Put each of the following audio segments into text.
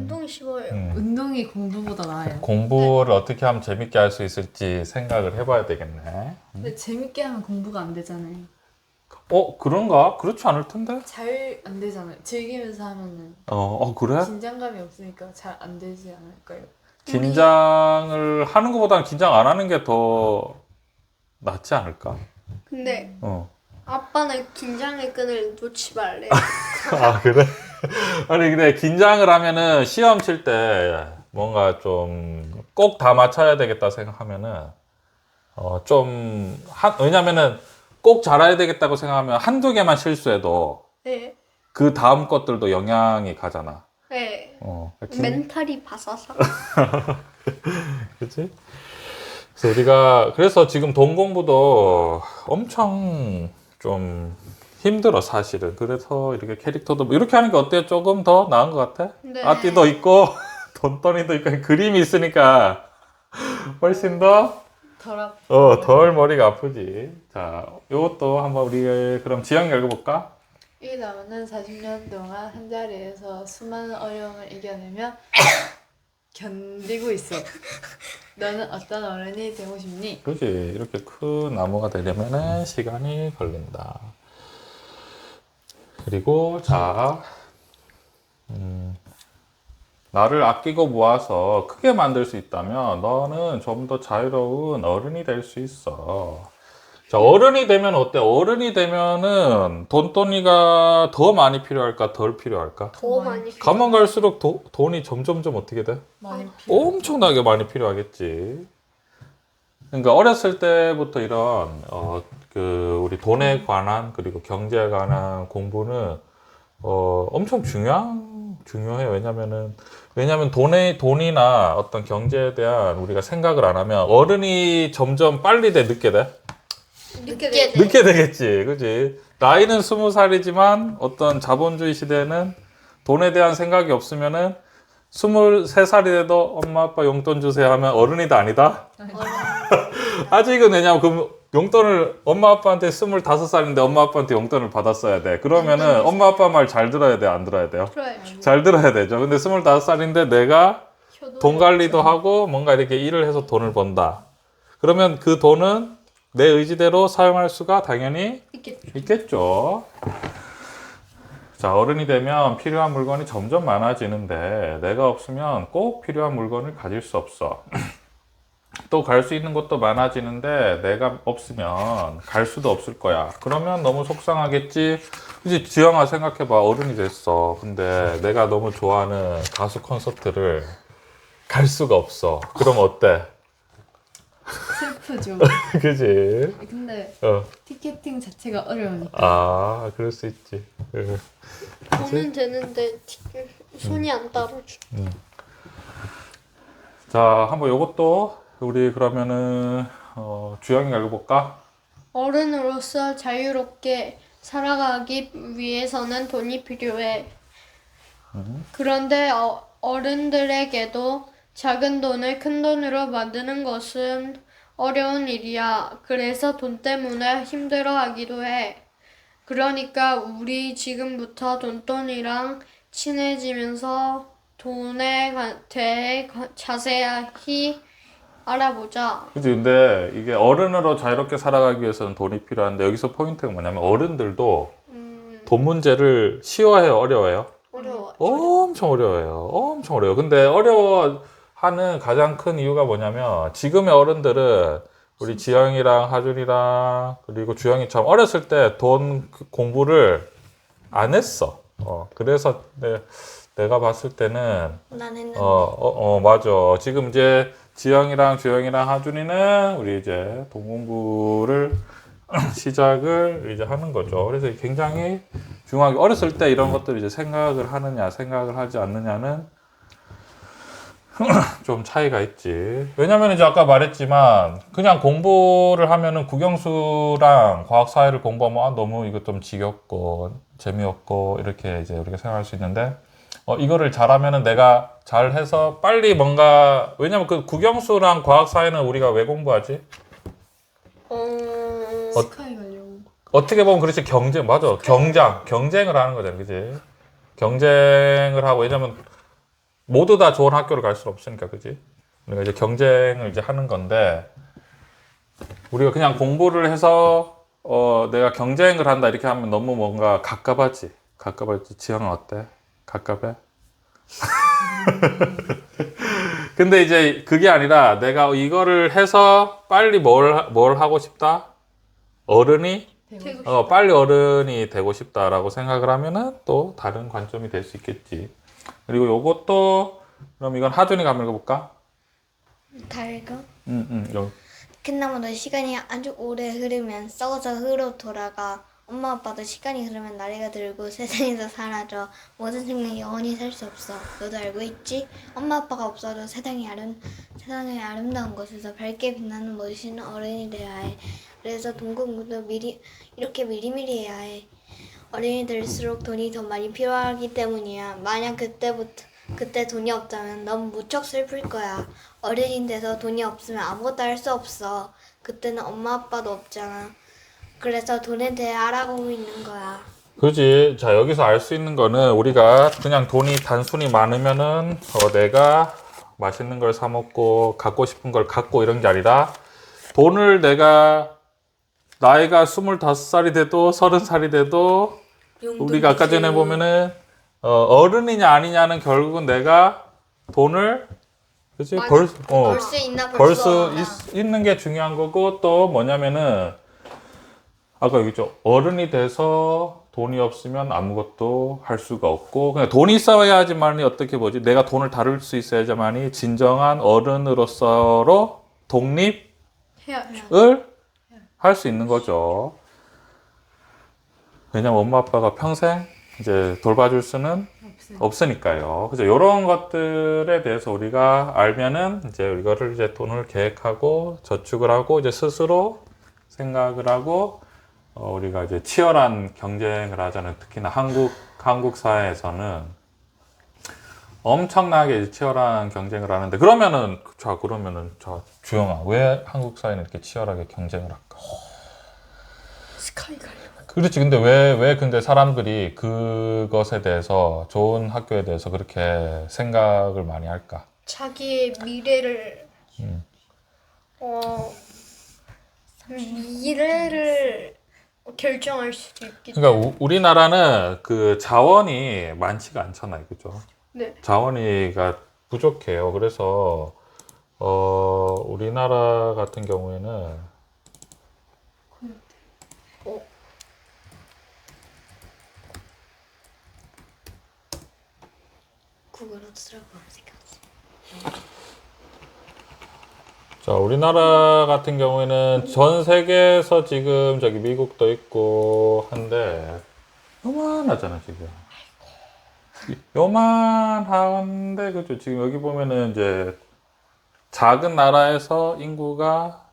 운동이 쉬워요. 음. 운동이 공부보다 나아요. 공부를 어떻게 하면 재밌게 할 수 있을지 생각을 해봐야 되겠네. 근데 재밌게 하면 공부가 안 되잖아요. 어 그런가? 그렇지 않을 텐데. 잘 안 되잖아요. 즐기면서 하면은 어, 어 그래? 긴장감이 없으니까 잘 안 되지 않을까요? 긴장을 하는 것보다는 긴장 안 하는 게 더 낫지 않을까? 근데 어. 아빠는 긴장의 끈을 놓지 말래. 아 그래? 아니 근데 긴장을 하면은 시험 칠 때 뭔가 좀 꼭 다 맞춰야 되겠다 생각하면은 어좀 왜냐면은 꼭 잘해야 되겠다고 생각하면 한두 개만 실수해도 네. 그 다음 것들도 영향이 가잖아. 네. 어. 긴- 멘탈이 바사삭. 그치? 그래서 우리가 그래서 지금 돈 공부도 엄청 좀 힘들어 사실은. 그래서 이렇게 캐릭터도 뭐 이렇게 하는 게 어때요? 조금 더 나은 것 같아? 네. 아띠도 있고 돈돈이도 있고 그림이 있으니까 훨씬 더 덜 아프. 어, 덜 머리가 아프지. 자, 요것도 한번 우리 그럼 지영 읽어볼까? 이 나무는 40년 동안 한 자리에서 수많은 어려움을 이겨내며 견디고 있어. 너는 어떤 어른이 되고 싶니? 그지 이렇게 큰 나무가 되려면은 시간이 걸린다. 그리고 자, 음, 나를 아끼고 모아서 크게 만들 수 있다면 너는 좀 더 자유로운 어른이 될 수 있어. 자, 어른이 되면 어때? 어른이 되면은 돈돈이가 더 많이 필요할까? 덜 필요할까? 더 많이. 가면 갈수록 도- 돈이 점점점 어떻게 돼? 많이 필요. 엄청나게 많이 필요하겠지. 그러니까 어렸을 때부터 이런 어 그 우리 돈에 관한 그리고 경제에 관한 공부는 어 엄청 중요한 중요해요. 왜냐면은 왜냐면 돈에 돈이나 어떤 경제에 대한 우리가 생각을 안 하면 어른이 점점 빨리 돼 늦게 돼 늦게 돼. 늦게 되겠지, 그지? 나이는 스무 살이지만 어떤 자본주의 시대는 돈에 대한 생각이 없으면은 스물 세 살이 돼도 엄마 아빠 용돈 주세요 하면 어른이다 아니다? 아직은 왜냐면 그 용돈을 엄마 아빠한테 스물다섯 살인데 엄마 아빠한테 용돈을 받았어야 돼. 그러면은 엄마 아빠 말 잘 들어야 돼, 안 들어야 돼요? 그래. 잘 들어야 되죠. 근데 스물다섯 살인데 내가. 돈 관리도 하고 뭔가 이렇게 일을 해서 돈을 번다. 그러면 그 돈은 내 의지대로 사용할 수가 당연히 있겠죠. 있겠죠. 자, 어른이 되면 필요한 물건이 점점 많아지는데 내가 없으면 꼭 필요한 물건을 가질 수 없어. 또 갈 수 있는 곳도 많아지는데 내가 없으면 갈 수도 없을 거야. 그러면 너무 속상하겠지. 이제 지영아 생각해봐. 어른이 됐어. 근데 내가 너무 좋아하는 가수 콘서트를 갈 수가 없어. 그럼 어때? 슬프죠. 그지? 근데 어. 티켓팅 자체가 어려우니까. 아, 그럴 수 있지. 응. 돈은 되는데 티- 손이 안 따라줘. 자, 한번 요것도 우리 그러면은 어, 주영이가 읽어볼까? 어른으로서 자유롭게 살아가기 위해서는 돈이 필요해. 그런데 어, 어른들에게도 작은 돈을 큰 돈으로 만드는 것은 어려운 일이야. 그래서 돈 때문에 힘들어 하기도 해. 그러니까 우리 지금부터 돈돈이랑 친해지면서 돈에 관- 대해 가- 자세히 알아보자. 그치 근데 이게 어른으로 자유롭게 살아가기 위해서는 돈이 필요한데 여기서 포인트가 뭐냐면 어른들도 음, 돈 문제를 쉬워해요 어려워요 어려워. 엄청 어려워요 엄청 어려워요 근데 어려워하는 가장 큰 이유가 뭐냐면 지금의 어른들은 우리 지영이랑 하준이랑 그리고 주영이처럼 어렸을 때 돈 공부를 안 했어 어 그래서 내, 내가 봤을 때는 난 했는데. 어, 어, 어, 맞아. 지금 이제 지영이랑 주영이랑 하준이는 우리 이제 돈 공부를 시작을 이제 하는 거죠. 그래서 굉장히 중요하게 어렸을 때 이런 것들을 이제 생각을 하느냐, 생각을 하지 않느냐는 좀 차이가 있지. 왜냐면 이제 아까 말했지만 그냥 공부를 하면은 국영수랑 과학사회를 공부하면 아, 너무 이거 좀 지겹고 재미없고 이렇게 이제 우리가 생각할 수 있는데 어, 이거를 잘하면은 내가 잘해서 빨리 뭔가 왜냐면 그 국영수랑 과학사회는 우리가 왜 공부하지? 어... 스카이 가려고. 어떻게 보면 그렇지 경쟁 맞아 경쟁 경쟁을 하는 거잖아 그지 경쟁을 하고 왜냐면 모두 다 좋은 학교를 갈 수는 없으니까, 그지? 우리가 이제 경쟁을 이제 하는 건데, 우리가 그냥 공부를 해서, 어, 내가 경쟁을 한다, 이렇게 하면 너무 뭔가 갑갑하지. 갑갑하지. 지영은 어때? 갑갑해? 근데 이제 그게 아니라 내가 이거를 해서 빨리 뭘, 뭘 하고 싶다? 어른이 어, 빨리 어른이 되고 싶다라고 생각을 하면은 또 다른 관점이 될 수 있겠지. 그리고 요것도 그럼 이건 하준이가 한번 읽어볼까? 달고 응, 응, 요. 그나마도 시간이 아주 오래 흐르면 썩어서 흙으로 돌아가 엄마 아빠도 시간이 흐르면 나이가 들고 세상에서 사라져 모든 생명이 영원히 살 수 없어 너도 알고 있지? 엄마 아빠가 없어도 세상이 아름 세상의 아름다운 곳에서 밝게 빛나는 멋있는 어른이 되어야 해 그래서 돈 공부도 미리 이렇게 미리미리 해야 해 어른이 될수록 돈이 더 많이 필요하기 때문이야. 만약 그때부터 그때 돈이 없다면 넌 무척 슬플 거야. 어른이 돼서 돈이 없으면 아무것도 할 수 없어. 그때는 엄마 아빠도 없잖아. 그래서 돈에 대해 알아보고 있는 거야. 그지. 자, 여기서 알 수 있는 거는 우리가 그냥 돈이 단순히 많으면은 어, 내가 맛있는 걸 사 먹고 갖고 싶은 걸 갖고 이런 게 아니라 돈을 내가 나이가 25살이 돼도 30살이 돼도 우리가 아까 전에 보면은 어, 른이냐 아니냐는 결국은 내가 돈을 그지. 벌, 어, 벌수 있나 벌수 없나. 있는 게 중요한 거고 또 뭐냐면은 아까 여기죠 어른이 돼서 돈이 없으면 아무것도 할 수가 없고 그냥 돈이 있어야지만이 어떻게 보지 내가 돈을 다룰 수 있어야지만이 진정한 어른으로서로 독립을. 할 수 있는 거죠. 왜냐면 엄마 아빠가 평생 이제 돌봐줄 수는. 없으니까요. 그죠? 이런 것들에 대해서 우리가 알면은 이제 이거를 이제 돈을 계획하고 저축을 하고 이제 스스로 생각을 하고 어, 우리가 이제 치열한 경쟁을 하잖아요. 특히나 한국 한국 사회에서는 엄청나게 치열한 경쟁을 하는데 그러면은 자 그러면은 자 주영아 왜 한국 사회는 이렇게 치열하게 경쟁을 할까? 스카이 가려. 그렇지. 근데 왜, 왜 근데 사람들이 그것에 대해서 좋은 학교에 대해서 그렇게 생각을 많이 할까? 자기의 미래를 음. 어 미래를 결정할 수도 있기 그러니까 우, 우리나라는 그 자원이 많지가 않잖아요. 그죠? 네. 자원이가 부족해요. 그래서, 어, 우리나라 같은 경우에는 구글로 쓰라고 생각했어. 자, 우리나라 같은 경우에는 전 세계에서 지금 저기 미국도 있고 한데 요만하잖아 지금. 요만한데 그죠? 지금 여기 보면은 이제 작은 나라에서 인구가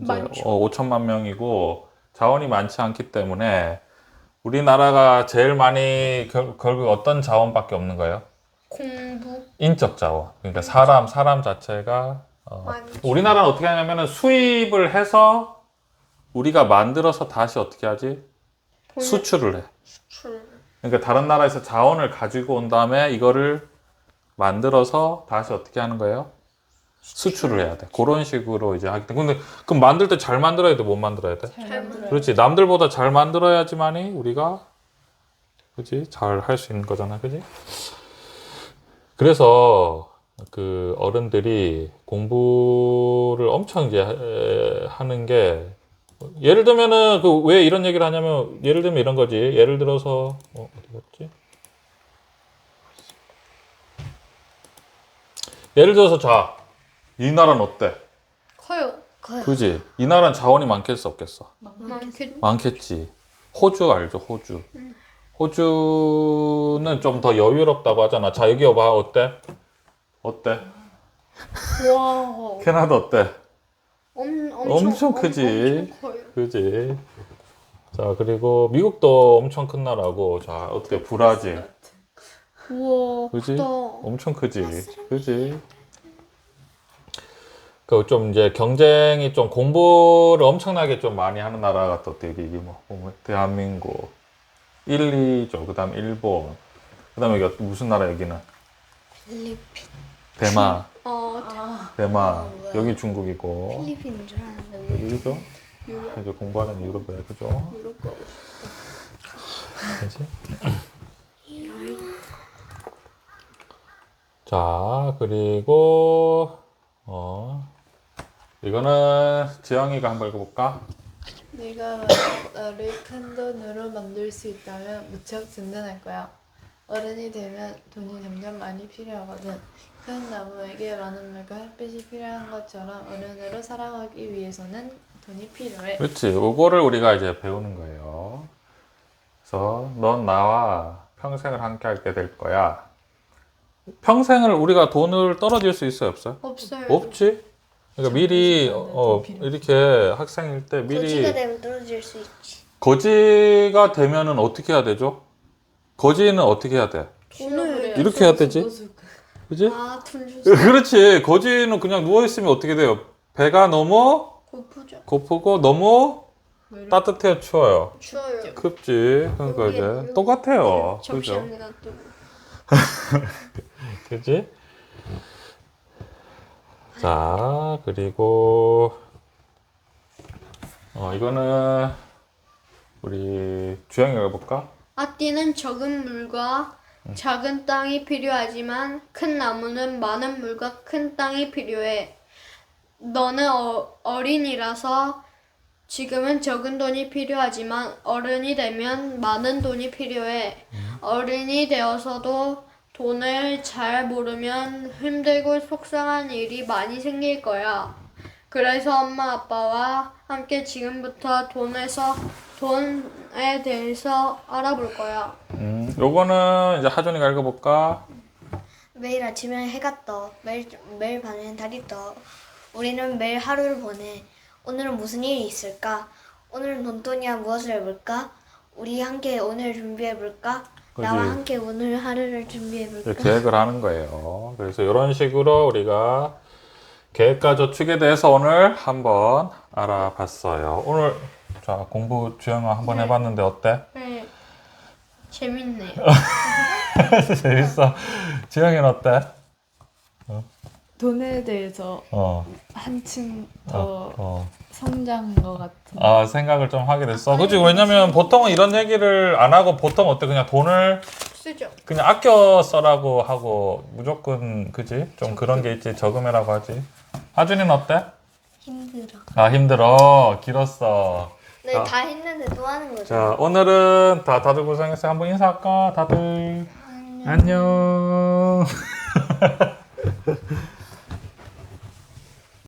이제 많죠. 어, 5천만 명이고 자원이 많지 않기 때문에 우리나라가 제일 많이 결, 결국 어떤 자원밖에 없는 거예요? 공부 인적 자원. 그러니까 사람 사람 자체가 어, 우리나라는 어떻게 하냐면은 수입을 해서 우리가 만들어서 다시 어떻게 하지? 수출을 해. 수출 그러니까 다른 나라에서 자원을 가지고 온 다음에 이거를 만들어서 다시 어떻게 하는 거예요? 수출을 해야 돼. 그런 식으로 이제 하기 때문에. 근데 그럼 만들 때 잘 만들어야 돼, 못 만들어야 돼? 잘 만들어요. 그렇지. 남들보다 잘 만들어야지만이 우리가 그지 잘 할 수 있는 거잖아, 그지? 그래서 그 어른들이 공부를 엄청 이제 에, 하는 게 예를 들면은 그 왜 이런 얘기를 하냐면 예를 들면 이런 거지. 예를 들어서 어, 어디 갔지? 예를 들어서 자, 이 나라는 어때? 커요. 커요. 그지? 이 나라는 자원이 많겠어, 없겠어? 많겠 많겠지. 호주 알죠, 호주. 호주는 좀 더 여유롭다고 하잖아. 자, 여기 와봐. 어때? 어때? 와. 캐나다 어때? 엄, 엄청 크지. 엄청 커요. 그지? 자, 그리고 미국도 엄청 큰 나라고. 자, 어때? 브라질. 우와. 그지? 크다. 엄청 크지. 그지? 그 좀 이제 경쟁이 좀 공부를 엄청나게 좀 많이 하는 나라가 또 되게 이게 뭐 보면 대한민국 1, 2죠. 그다음 일본. 그다음에 여기 무슨 나라 여기는? 필리핀. 대마, 어, 대마. 뭐야. 여기 중국이고. 필리핀인 줄 알았는데. 여기 그죠? 이제 공부하는 유럽이야, 그죠? 유럽 가고 싶어. 그지? 자, 그리고, 어, 이거는 지영이가 한번 읽어볼까? 네가 나를 큰 돈으로 만들 수 있다면 무척 든든할 거야. 어른이 되면 돈이 점점 많이 필요하거든. 큰 나무에게 많은 물과 햇빛이 필요한 것처럼 어른으로 살아가기 위해서는 돈이 필요해. 그렇지. 요거를 우리가 이제 배우는 거예요. 그래서 넌 나와 평생을 함께 하게 될 거야. 평생을 우리가 돈을 떨어질 수 있어요, 없어요? 없어요. 없지. 그러니까 미리 어좀 필요해. 이렇게 학생일 때 미리 거지가 되면 떨어질 수 있지. 거지가 되면은 어떻게 해야 되죠? 거지는 어떻게 해야 돼? 돈을 이렇게 해야 되지? 그지? 아, 돈 주세요. 그렇지. 거지는 그냥 누워 있으면 어떻게 돼요? 배가 너무 고프죠. 고프고 너무 따뜻해요, 추워요. 추워요. 급지. 그러니까 이제. 똑같아요. 그죠? 접시합니다 또. 그지? 자, 그리고 어 이거는 우리 주영이 읽어볼까? 앞뒤는 적은 물과 작은 땅이 필요하지만 큰 나무는 많은 물과 큰 땅이 필요해. 너는 어, 어린이라서 지금은 적은 돈이 필요하지만 어른이 되면 많은 돈이 필요해. 어른이 되어서도 돈을 잘 모르면 힘들고 속상한 일이 많이 생길 거야. 그래서 엄마 아빠와 함께 지금부터 돈에서 돈에 대해서 알아볼 거야. 음, 요거는 이제 하준이가 읽어볼까? 매일 아침에 해가 떠. 매일 매일 밤에는 달이 떠. 우리는 매일 하루를 보내. 오늘은 무슨 일이 있을까? 오늘은 돈돈이와 무엇을 해볼까? 우리 함께 오늘 준비해 볼까? 나와 그지. 함께 오늘 하루를 준비해 볼까? 이제 계획을 하는 거예요. 그래서 이런 식으로 우리가 계획과 저축에 대해서 오늘 한번 알아봤어요. 오늘 자 공부 주영아 한번 해봤는데 어때? 네. 재밌네. 재밌어. 주영이는 어때? 돈에 대해서 어, 한층 더 어, 어. 성장한 것 같은. 아 생각을 좀 하게 됐어. 그치? 왜냐면 보통은 이런 얘기를 안 하고 보통 어때? 그냥 돈을 쓰죠. 그냥 아껴 써라고 하고 무조건 그지? 좀 그런 게 있지. 저금해라고 하지. 하준이는 어때? 힘들어. 아 힘들어. 길었어. 네, 자. 다 했는데 또 하는 거죠. 자 오늘은 다 다들 고생했어요. 한번 인사할까? 다들 안녕.